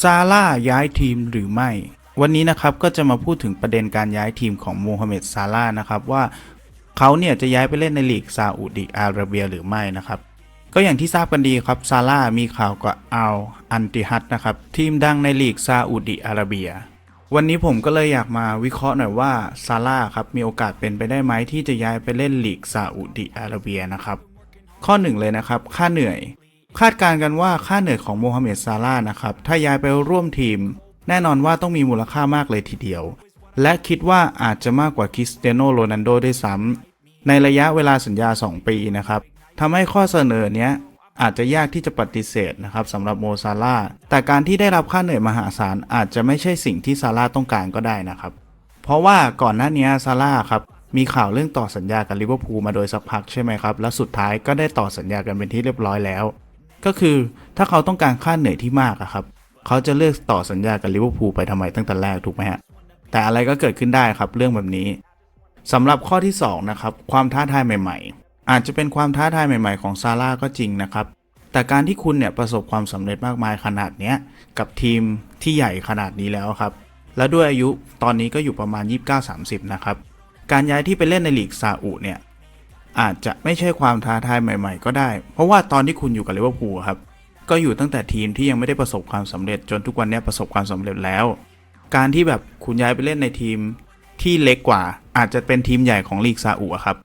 ซาร่าย้ายทีมหรือไม่ วันนี้นะครับก็จะมาพูดถึงประเด็นการย้ายทีมของโมฮัมเหม็ดซาร่านะครับว่าเขาเนี่ยจะย้ายไปเล่นในลีกซาอุดิอาระเบียหรือไม่นะครับก็อย่างที่ทราบกันดีครับซาร่ามีข่าวกับอัลอันติฮัตนะครับทีมดังในลีกซาอุดิอาระเบีย วันนี้ผมก็เลยอยากมาวิเคราะห์หน่อยว่าซาร่าครับมีโอกาสเป็นไปได้ไหมที่จะย้ายไปเล่นลีกซาอุดิอาระเบียนะครับข้อหนึ่งเลยนะครับค่าเหนื่อย คาดการณ์กันว่าค่าเหนื่อยของโมฮัมเหม็ดซาร่านะครับ ถ้าย้ายไปร่วมทีม แน่นอนว่าต้องมีมูลค่ามากเลยทีเดียว และคิดว่าอาจจะมากกว่าคริสเตียโนโรนัลโดด้วยซ้ำในระยะเวลาสัญญา 2 ปีนะครับทำให้ข้อเสนอเนี้ยอาจจะยากที่จะปฏิเสธนะครับสำหรับโมซาร่าแต่การที่ได้รับค่าเหนื่อยมหาศาลอาจจะไม่ใช่สิ่งที่ซาร่าต้องการก็ได้นะครับ เพราะว่าก่อนหน้านี้ซาร่าครับมีข่าวเรื่องต่อสัญญากับลิเวอร์พูลมาโดยสักพักใช่ไหมครับ และสุดท้ายก็ได้ต่อสัญญากันเป็นที่เรียบร้อยแล้ว ก็คือถ้าเขาต้องการค่าเหนื่อยที่มากอะครับ เขาจะเลือกต่อสัญญากับลิเวอร์พูลไปทำไมตั้งแต่แรกถูกไหมฮะ แต่อะไรก็เกิดขึ้นได้ครับเรื่องแบบนี้สำหรับข้อที่2นะครับความท้าทายใหม่ ๆ อาจจะเป็นความท้าทายใหม่ ๆ ของซาร่าก็จริงนะครับ แต่การที่คุณเนี่ยประสบความสำเร็จมากมายขนาดเนี้ยกับทีมที่ใหญ่ขนาดนี้แล้วครับ และด้วยอายุตอนนี้ก็อยู่ประมาณ 29-30 นะครับ การย้ายที่ไปเล่นในลีกซาอุเนี่ย อาจจะไม่ใช่ความท้าทายใหม่ ๆ ก็ได้ เพราะว่าตอนที่คุณอยู่กับลิเวอร์พูลครับ ก็อยู่ตั้งแต่ทีมที่ยังไม่ได้ประสบความสำเร็จจนทุกวันนี้ประสบความสำเร็จแล้ว การที่แบบคุณย้ายไปเล่นในทีมที่เล็กกว่า อาจจะเป็นทีมใหญ่ของลีกซาอุครับ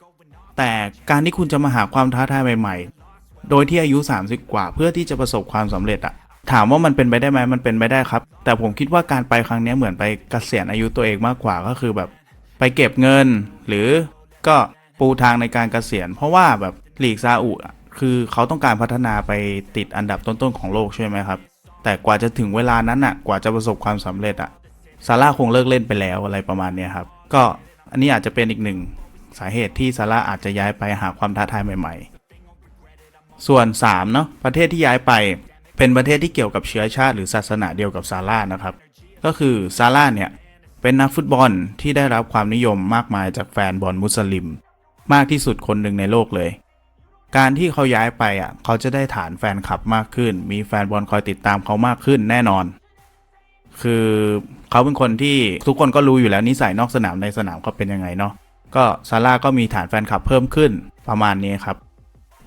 แต่การที่คุณจะมาหาความท้าทายใหม่ ๆ โดยที่อายุ 30 กว่า เพื่อที่จะประสบความสำเร็จอะถามว่ามันเป็นไปได้ไหมมันเป็นไปได้ครับ แต่ผมคิดว่าการไปครั้งนี้เหมือนไปเกษียณอายุตัวเองมากกว่าก็คือแบบ ไปเก็บเงิน หรือก็ ปูทางในการเกษียณ เพราะว่าแบบลีกซาอุคือเขาต้องการพัฒนาไปติดอันดับต้นๆของโลกใช่ไหมครับ แต่กว่าจะถึงเวลานั้นอะกว่าจะประสบความสำเร็จอะซาร่าคงเลิกเล่นไปแล้วอะไรประมาณเนี้ยครับ ก็อันนี้อาจจะเป็นอีกหนึ่งสาเหตุที่ซาร่าอาจจะย้ายไปหาความท้าทายใหม่ ๆ ส่วน3เนาะประเทศที่ย้ายไปเป็นประเทศที่เกี่ยวกับเชื้อชาติหรือศาสนาเดียวกับซาร่านะครับ ก็คือซาร่าเนี่ยเป็นนักฟุตบอลที่ได้รับความนิยมมากมายจากแฟนบอลมุสลิม มากที่สุดคนหนึ่งในโลกเลย การที่เขาย้ายไปอะเขาจะได้ฐานแฟนคลับมากขึ้น มีแฟนบอลคอยติดตามเขามากขึ้นแน่นอน คือเขาเป็นคนที่ทุกคนก็รู้อยู่แล้วนิสัยนอกสนามในสนามเขาเป็นยังไงเนาะก็ซาร่าก็มีฐานแฟนคลับเพิ่มขึ้นประมาณนี้ครับ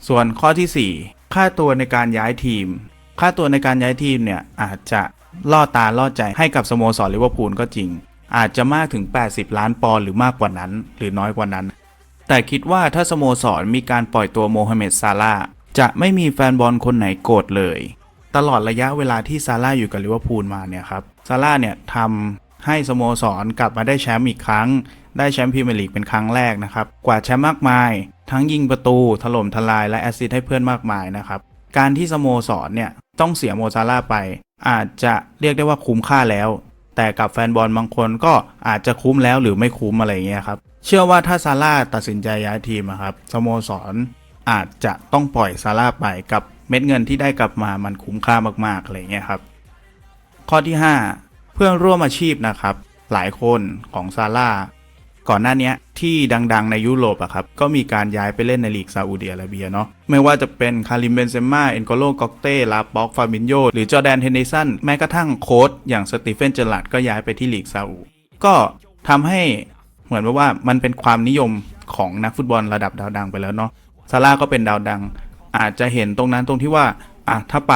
ส่วนข้อทีสี่4 ค่าตัวในการย้ายทีม ค่าตัวในการย้ายทีมเนี่ยอาจจะล่อตาล่อใจให้กับสโมสรลิเวอร์พูลก็จริง อาจจะมากถึง 80 ล้านปอนด์หรือมากกว่านั้น หรือน้อยกว่านั้น แต่คิดว่าถ้าสโมสรมีการปล่อยตัวโมฮัมเหม็ดซาร่าจะไม่มีแฟนบอลคนไหนโกรธเลย ตลอดระยะเวลาที่ซาร่าอยู่กับลิเวอร์พูลมาเนี่ยครับซาร่าเนี่ยทำให้สโมสรกลับมาได้แชมป์อีกครั้ง ได้แชมป์พรีเมียร์ลีกเป็นครั้งแรกนะครับ กว่าแชมป์มากมาย ทั้งยิงประตู ถล่มทลายและแอสซิสต์ให้เพื่อนมากมายนะครับ การที่สโมสรเนี่ยต้องเสียโมซาร่าไป อาจจะเรียกได้ว่าคุ้มค่าแล้ว แต่กับแฟนบอลบางคนก็อาจจะคุ้มแล้วหรือไม่คุ้มอะไรเงี้ยครับ เชื่อว่าถ้าซาร่าตัดสินใจย้ายทีมอะครับสโมสรอาจจะต้องปล่อยซาร่าไปกับเม็ดเงินที่ได้กลับมามันคุ้มค่ามากๆอะไรเงี้ยครับ ข้อที่ 5 เพื่อนร่วมอาชีพนะครับ หลายคนของซาร่า ก่อนหน้านี้ที่ดังๆในยุโรปอะครับก็มีการย้ายไปเล่นในลีกซาอุดิอาระเบียเนาะไม่ว่าจะเป็นคาริมเบนเซม่าเอ็นโกโลกอกเต้ลาป็อกฟาบินโยหรือจอแดนเฮนเดสันแม้กระทั่งโค้ชอย่างสตีเฟนเจอร์ลัดก็ย้ายไปที่ลีกซาอุก็ทำให้เหมือนว่ามันเป็นความนิยมของนักฟุตบอลระดับดาวดังไปแล้วเนาะซาร่าก็เป็นดาวดัง อาจจะเห็นตรงนั้นตรงที่ว่าอะถ้าไป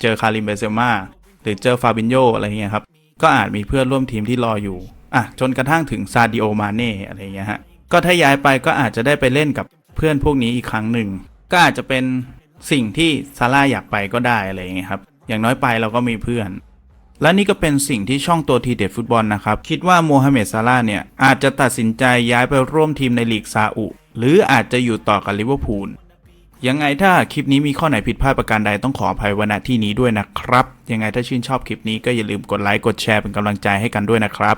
เจอคาริมเบนเซม่าหรือเจอฟาบินโยอะไรเงี้ยครับก็อาจมีเพื่อนร่วมทีมที่รออยู่ อะจนกระทั่งถึงซาดิโอมาเน่อะไรเงี้ยฮะก็ถ้าย้ายไปก็อาจจะได้ไปเล่นกับเพื่อนพวกนี้อีกครั้งหนึ่ง ก็อาจจะเป็นสิ่งที่ซาร่าอยากไปก็ได้อะไรเงี้ยครับอย่างน้อยไปเราก็มีเพื่อน และนี่ก็เป็นสิ่งที่ช่องตัวทีเด็ดฟุตบอลนะครับ คิดว่าโมฮัมเหม็ดซาร่าเนี่ยอาจจะตัดสินใจย้ายไปร่วมทีมในลีกซาอุ หรืออาจจะอยู่ต่อกับลิเวอร์พูลยังไงถ้าคลิปนี้มีข้อไหนผิดพลาดประการใดต้องขออภัยว้ณที่นี้ด้วยนะครับ ยังไงถ้าชื่นชอบคลิปนี้ก็อย่าลืมกดไลค์กดแชร์เป็นกำลังใจให้กันด้วยนะครับ